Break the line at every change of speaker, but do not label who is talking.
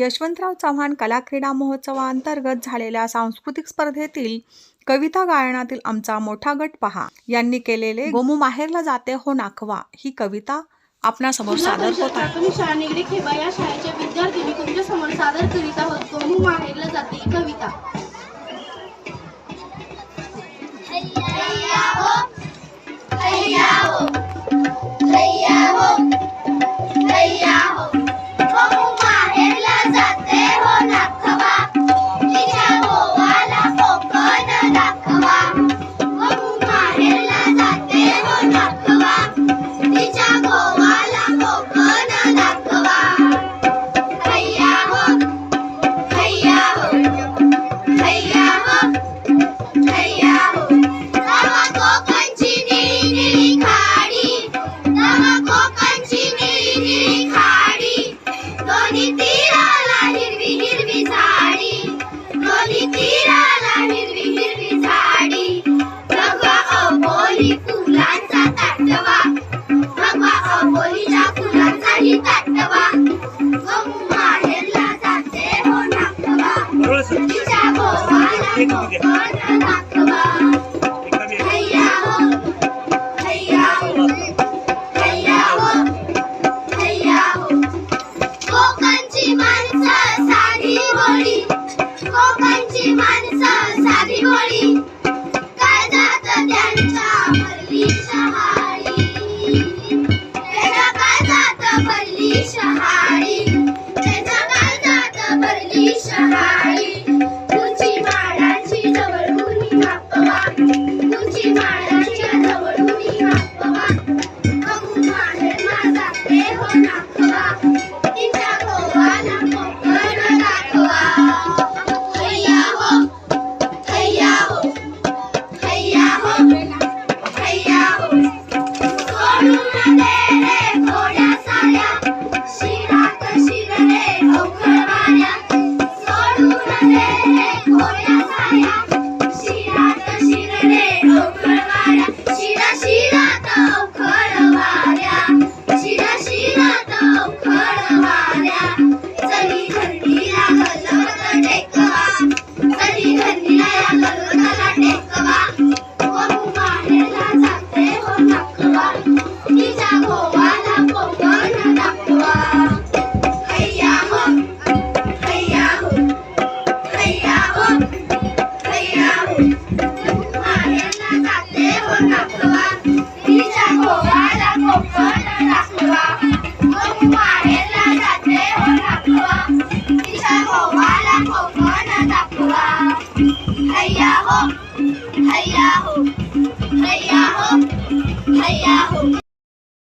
यशवंतराव चव्हाण कला क्रीडा महोत्सवाअंतर्गत झालेल्या सांस्कृतिक स्पर्धेतील कविता गायनातील आमचा मोठा गट पहा. यांनी केलेले गोमू माहेरला जाते हो नाखवा ही कविता आपणासमोर सादर होत आहे.
प्राथमिक शाळा निगडी खेबा या शाळेच्या विद्यार्थिनी तुमच्यासमोर सादर करीत आहोत. गोमू माहेरला जाते ही कविता.
तीराला हिरवी हिरवी झाडी दोन्ही तीराला हिरवी हिरवी झाडी भगवा अबोली फुलांचा ताटवा. भगवा अबोलीच्या फुलांचाही ताटवा. गहू माहेरला जाते हो नाकवा तिच्या गोवाला माणसं साधी भोळी कोकणची माणसं साधी भोळी काय जात त्यांच्या भरली शहाळी? त्याच्या काय जात भरली शहाळी? गोवाला हो हैया हो हैया हो हैया हो